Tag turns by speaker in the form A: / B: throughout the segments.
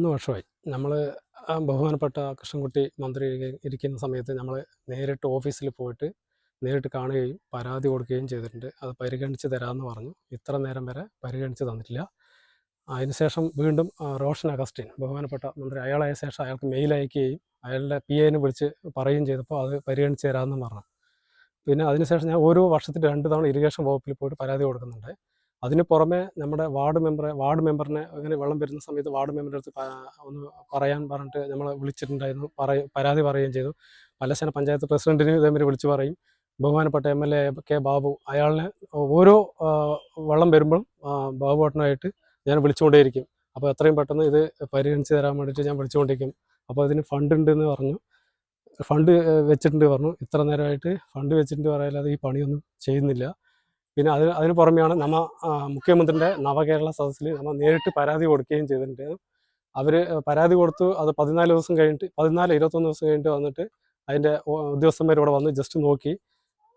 A: മൂന്ന് വർഷമായി. നമ്മൾ ബഹുമാനപ്പെട്ട കൃഷ്ണൻകുട്ടി മന്ത്രി ഇരിക്കുന്ന സമയത്ത് നമ്മൾ നേരിട്ട് ഓഫീസിൽ പോയിട്ട് നേരിട്ട് കാണുകയും പരാതി കൊടുക്കുകയും ചെയ്തിട്ടുണ്ട്. അത് പരിഗണിച്ച് തരാമെന്ന് പറഞ്ഞു. ഇത്ര നേരം വരെ പരിഗണിച്ച് തന്നിട്ടില്ല. അതിനുശേഷം വീണ്ടും റോഷൻ അഗസ്റ്റിൻ ബഹുമാനപ്പെട്ട മന്ത്രി അയാളായ ശേഷം അയാൾക്ക് മെയിൽ അയക്കുകയും അയാളുടെ പി എനെ വിളിച്ച് പറയുകയും ചെയ്തപ്പോൾ അത് പരിഗണിച്ച് തരാമെന്ന് പറഞ്ഞു. പിന്നെ അതിനുശേഷം ഞാൻ ഓരോ വർഷത്തിൽ രണ്ട് തവണ ഇറിഗേഷൻ വകുപ്പിൽ പോയിട്ട് പരാതി കൊടുക്കുന്നുണ്ട്. അതിന് പുറമെ നമ്മുടെ വാർഡ് മെമ്പറെ വാർഡ് മെമ്പറിനെ അങ്ങനെ വെള്ളം വരുന്ന സമയത്ത് വാർഡ് മെമ്പറുടെ അടുത്ത് ഒന്ന് പറയാൻ പറഞ്ഞിട്ട് നമ്മൾ വിളിച്ചിട്ടുണ്ടായിരുന്നു. പറയ പരാതി പറയുകയും ചെയ്തു. പലശന പഞ്ചായത്ത് പ്രസിഡന്റിന് ഇതേമാതിരി വിളിച്ചു പറയും. ബഹുമാനപ്പെട്ട M L A K Babu അയാളിനെ ഓരോ വെള്ളം വരുമ്പോഴും ബാബു ബാബുവേട്ടനായിട്ട് ഞാൻ വിളിച്ചുകൊണ്ടേയിരിക്കും. അപ്പോൾ എത്രയും പെട്ടെന്ന് ഇത് പരിഗണിച്ച് തരാൻ വേണ്ടിയിട്ട് ഞാൻ വിളിച്ചുകൊണ്ടിരിക്കും. അപ്പോൾ അതിന് ഫണ്ട് ഉണ്ടെന്ന് പറഞ്ഞു. ഫണ്ട് വെച്ചിട്ടുണ്ട് പറഞ്ഞു. ഇത്ര നേരമായിട്ട് ഫണ്ട് വെച്ചിട്ടുണ്ട് പറയാതെ ഈ പണിയൊന്നും ചെയ്യുന്നില്ല. പിന്നെ അതിന് അതിന് പുറമെയാണ് നമ്മ മുഖ്യമന്ത്രിയുടെ നവകേരള സദസ്സിൽ നമ്മൾ നേരിട്ട് പരാതി കൊടുക്കുകയും ചെയ്തിട്ടുണ്ട്. അവർ പരാതി കൊടുത്തു. അത് പതിനാല് ദിവസം കഴിഞ്ഞിട്ട് പതിനാല് ഇരുപത്തൊന്ന് ദിവസം കഴിഞ്ഞിട്ട് വന്നിട്ട് അതിന്റെ ഉദ്യോഗസ്ഥന്മാർ ഇവിടെ വന്ന് ജസ്റ്റ് നോക്കി.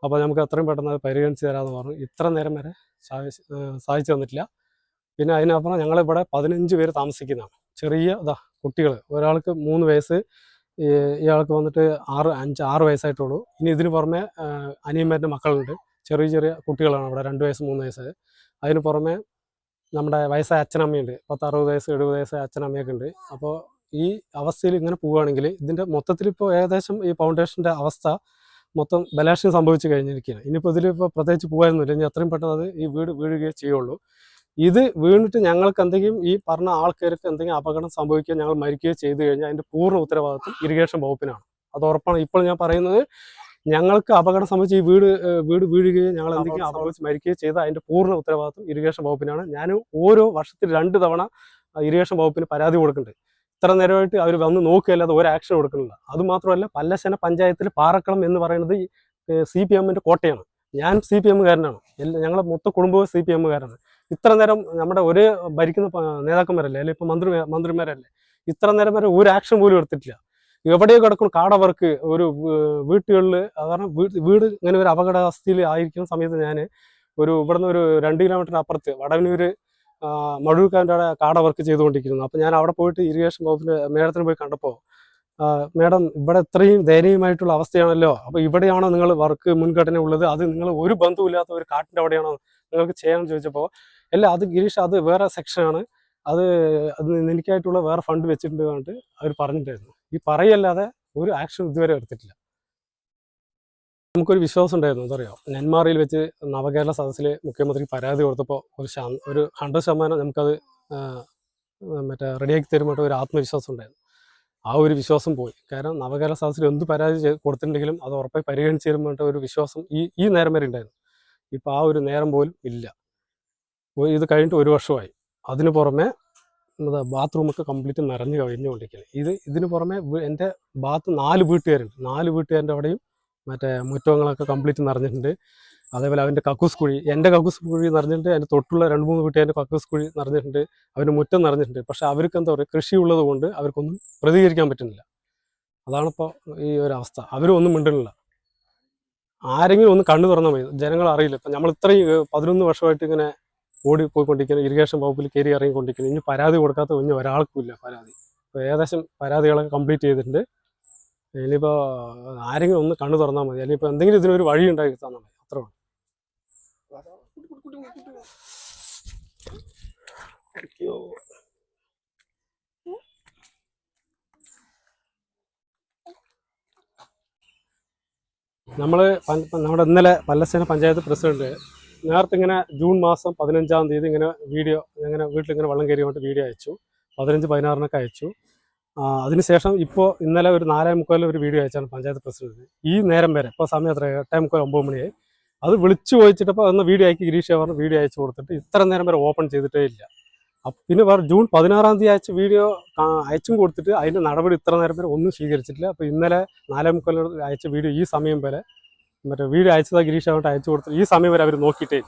A: അപ്പോൾ നമുക്ക് എത്രയും പെട്ടെന്ന് അത് പരിഗണിച്ച് തരാമെന്ന് പറഞ്ഞു. ഇത്ര നേരം വരെ സാധിച്ചു തന്നിട്ടില്ല. പിന്നെ അതിനപ്പുറം ഞങ്ങളിവിടെ പതിനഞ്ച് പേര് താമസിക്കുന്നതാണ്. ചെറിയ ഇതാ കുട്ടികൾ ഒരാൾക്ക് മൂന്ന് വയസ്സ് ഇയാൾക്ക് വന്നിട്ട് ആറ് അഞ്ച് ആറ് വയസ്സായിട്ടുള്ളൂ. ഇനി ഇതിന് പുറമെ അനിയന്മാരുടെ മക്കളുണ്ട്. ചെറിയ ചെറിയ കുട്ടികളാണ് അവിടെ രണ്ട് വയസ്സ് മൂന്ന് വയസ്സ്. അതിന് പുറമെ നമ്മുടെ വയസ്സായ അച്ഛനമ്മയുണ്ട്. പത്ത് അറുപത് വയസ്സ് എഴുപത് വയസ്സായ അച്ഛനമ്മയൊക്കെ ഉണ്ട്. അപ്പോൾ ഈ അവസ്ഥയിൽ ഇങ്ങനെ പോവുകയാണെങ്കിൽ ഇതിന്റെ മൊത്തത്തിൽ ഇപ്പോൾ ഏകദേശം ഈ ഫൗണ്ടേഷന്റെ അവസ്ഥ മൊത്തം ബലാഷ്യം സംഭവിച്ചു കഴിഞ്ഞിരിക്കുകയാണ്. ഇനിയിപ്പോൾ ഇതിലിപ്പോൾ പ്രത്യേകിച്ച് പോകാനൊന്നുമില്ല. ഇനി എത്രയും പെട്ടെന്ന് അത് ഈ വീട് വീഴുകയേ ചെയ്യുള്ളൂ. ഇത് വീണിട്ട് ഞങ്ങൾക്ക് എന്തെങ്കിലും ഈ പറഞ്ഞ ആൾക്കാർക്ക് എന്തെങ്കിലും അപകടം സംഭവിക്കുകയോ ഞങ്ങൾ മരിക്കുകയോ ചെയ്തു കഴിഞ്ഞാൽ അതിന്റെ പൂർണ ഉത്തരവാദിത്വം ഇറിഗേഷൻ വകുപ്പിനാണ്. അത് ഉറപ്പാണ്. ഇപ്പോൾ ഞാൻ പറയുന്നത് ഞങ്ങൾക്ക് അപകടം സംബന്ധിച്ച് ഈ വീട് വീട് വീഴുകയോ ഞങ്ങൾ എന്തെങ്കിലും അപകടം മരിക്കുകയോ ചെയ്ത അതിന്റെ പൂർണ ഉത്തരവാദിത്വം ഇറിഗേഷൻ വകുപ്പിനാണ്. ഞാൻ ഓരോ വർഷത്തിൽ രണ്ട് തവണ ഇറിഗേഷൻ വകുപ്പിന് പരാതി കൊടുക്കുന്നുണ്ട്. ഇത്ര നേരമായിട്ട് അവർ വന്ന് നോക്കുകയല്ലാതെ ഒരു ആക്ഷൻ കൊടുക്കുന്നില്ല അതുമാത്രമല്ല പല്ലശന പഞ്ചായത്തിൽ പാറക്കളം എന്ന് പറയുന്നത് സി പി എമ്മിന്റെ കോട്ടയാണ്. ഞാൻ സി പി എമ്മുകാരനാണ് എല്ലാ ഞങ്ങളെ മൊത്ത കുടുംബവും സി പി എമ്മുകാരാണ് ഇത്ര നേരം നമ്മുടെ ഒരേ ഭരിക്കുന്ന നേതാക്കന്മാരല്ലേ? അല്ലെങ്കിൽ ഇപ്പൊ മന്ത്രി മന്ത്രിമാരല്ലേ? ഇത്ര നേരം വരെ ഒരു ആക്ഷൻ പോലും എടുത്തിട്ടില്ല. എവിടെയോ കിടക്കുന്ന കാടവർക്ക് ഒരു വീട്ടുകളിൽ കാരണം വീട് വീട് ഇങ്ങനെ ഒരു അപകടാവസ്ഥയിൽ ആയിരിക്കുന്ന സമയത്ത് ഞാൻ ഒരു ഇവിടുന്ന് ഒരു രണ്ട് കിലോമീറ്റർ അപ്പുറത്ത് വടവന്നൂര് ആ, മഴൂർക്കാരന്റെ കാട വർക്ക് ചെയ്തുകൊണ്ടിരിക്കുന്നു. അപ്പോൾ ഞാൻ അവിടെ പോയിട്ട് ഇറിഗേഷൻ വകുപ്പിന്റെ മേഡത്തിന് പോയി കണ്ടപ്പോൾ മേഡം ഇവിടെ ഇത്രയും ദയനീയമായിട്ടുള്ള അവസ്ഥയാണല്ലോ. അപ്പോൾ ഇവിടെയാണോ നിങ്ങൾ വർക്ക് മുൻഘടന ഉള്ളത്? അത് നിങ്ങൾ ഒരു ബന്ധമില്ലാത്ത ഒരു കാട്ടിന്റെ അവിടെയാണോ നിങ്ങൾക്ക് ചെയ്യാമെന്ന് ചോദിച്ചപ്പോൾ അല്ല അത് ഗിരീഷ് അത് വേറെ സെക്ഷനാണ്. അത് അത് എനിക്കായിട്ടുള്ള വേറെ ഫണ്ട് വെച്ചിട്ടുണ്ട് പറഞ്ഞിട്ട് അവർ പറഞ്ഞിട്ടായിരുന്നു ഈ പറയല്ലാതെ ഒരു ആക്ഷൻ ഇതുവരെ എടുത്തിട്ടില്ല. നമുക്കൊരു വിശ്വാസം ഉണ്ടായിരുന്നു. എന്തറിയോ? നെന്മാറിയിൽ വെച്ച് നവകേരള സദസ്സിൽ മുഖ്യമന്ത്രി പരാതി കൊടുത്തപ്പോൾ ഒരു ശാ- ഒരു ഹൺഡ്രഡ് ശതമാനം നമുക്കത് മറ്റേ റെഡിയാക്കി തരുമായിട്ട് ഒരു ആത്മവിശ്വാസം ഉണ്ടായിരുന്നു. ആ ഒരു വിശ്വാസം പോയി. കാരണം നവകേരള സദസ്സിൽ എന്ത് പരാതി കൊടുത്തിട്ടുണ്ടെങ്കിലും അത് ഉറപ്പായി പരിഗണിച്ച് തരുമായിട്ട് ഒരു വിശ്വാസം ഈ ഈ നേരം വരെ ഉണ്ടായിരുന്നു. ഇപ്പോൾ ആ ഒരു നേരം പോലും ഇല്ല. ഇത് കഴിഞ്ഞിട്ട് ഒരു വർഷമായി. അതിന് പുറമെ എന്താ ബാത്റൂമൊക്കെ കംപ്ലീറ്റ് നിറഞ്ഞു കഴിഞ്ഞുകൊണ്ടിരിക്കുകയാണ്. ഇത് ഇതിന് പുറമെ എന്റെ ബാത്ത് നാല് വീട്ടുകാരുണ്ട്. നാല് വീട്ടുകാരുടെ അവിടെയും മറ്റേ മുറ്റങ്ങളൊക്കെ കംപ്ലീറ്റ് നിറഞ്ഞിട്ടുണ്ട്. അതേപോലെ അവന്റെ കക്കൂസ് കുഴി എന്റെ കക്കൂസ് കുഴി നിറഞ്ഞിട്ടുണ്ട്. അതിന്റെ തൊട്ടുള്ള രണ്ട് മൂന്ന് വീട്ടുകാരുടെ കക്കൂസ് കുഴി നിറഞ്ഞിട്ടുണ്ട്. അവന്റെ മുറ്റം നിറഞ്ഞിട്ടുണ്ട്. പക്ഷേ അവർക്ക് എന്താ പറയുക കൃഷി ഉള്ളത് കൊണ്ട് അവർക്കൊന്നും പ്രതികരിക്കാൻ പറ്റുന്നില്ല. അതാണിപ്പോൾ ഈ ഒരു അവസ്ഥ. അവരും ഒന്നും മിണ്ടുന്നില്ല. ആരെങ്കിലും ഒന്ന് കണ്ണു തുറന്നാൽ മതി. ജനങ്ങൾ അറിയില്ല. ഇപ്പം നമ്മൾ ഇത്രയും പതിനൊന്ന് വർഷമായിട്ട് ഇങ്ങനെ ഓടി പോയിക്കൊണ്ടിരിക്കുന്നത് ഇറിഗേഷൻ വകുപ്പിൽ കയറി ഇറങ്ങിക്കൊണ്ടിരിക്കുന്നത് ഇനി പരാതി കൊടുക്കാത്ത ഇനി ഒരാൾക്കും ഇല്ല പരാതി. ഇപ്പോൾ ഏകദേശം പരാതികളൊക്കെ കംപ്ലീറ്റ് ചെയ്തിട്ടുണ്ട്. ഇനിയിപ്പോൾ ആരെങ്കിലും ഒന്ന് കണ്ണു തുറന്നാൽ മതി. അല്ലെങ്കിൽ ഇപ്പോൾ എന്തെങ്കിലും ഇതിനൊരു വഴി ഉണ്ടാക്കി തന്നാൽ മതി. അത്ര അയ്യോ. പൻ- നമ്മുടെ ഇന്നലെ പല്ലസേന പഞ്ചായത്ത് പ്രസിഡന്റ് നേരത്തെ ഇങ്ങനെ ജൂൺ മാസം പതിനഞ്ചാം തീയതി ഇങ്ങനെ വീഡിയോ ഇങ്ങനെ വീട്ടിൽ ഇങ്ങനെ വെള്ളം കയറി കൊണ്ട് വീഡിയോ അയച്ചു. പതിനഞ്ച് പതിനാറിനൊക്കെ അയച്ചു. അതിനുശേഷം ഇപ്പോൾ ഇന്നലെ ഒരു നാലേ മുക്കാലിൽ ഒരു വീഡിയോ അയച്ചാണ് പഞ്ചായത്ത് പ്രസിഡന്റ്. ഈ നേരം വരെ ഇപ്പോൾ സമയം എത്ര? എട്ടേ മുക്കാൽ ഒമ്പത് മണിയായി. അത് വിളിച്ചു ചോദിച്ചിട്ടപ്പോൾ അന്ന് വീഡിയോ അയക്കി ഗിരീഷ് പറഞ്ഞ് വീഡിയോ അയച്ചു കൊടുത്തിട്ട് ഇത്ര നേരം വരെ ഓപ്പൺ ചെയ്തിട്ടേ ഇല്ല. പിന്നെ വേറെ ജൂൺ പതിനാറാം തീയതി അയച്ച വീഡിയോ അയച്ചും കൊടുത്തിട്ട് അതിന്റെ നടപടി ഇത്ര നേരം വരെ ഒന്നും സ്വീകരിച്ചിട്ടില്ല. അപ്പോൾ ഇന്നലെ നാലേ മുക്കാലിൽ അയച്ച വീഡിയോ ഈ സമയം വരെ മറ്റേ വീട് അയച്ചതാ ഗിരീഷ് അങ്ങോട്ട് അയച്ചു കൊടുത്തു ഈ സമയം വരെ അവർ നോക്കിയിട്ടേ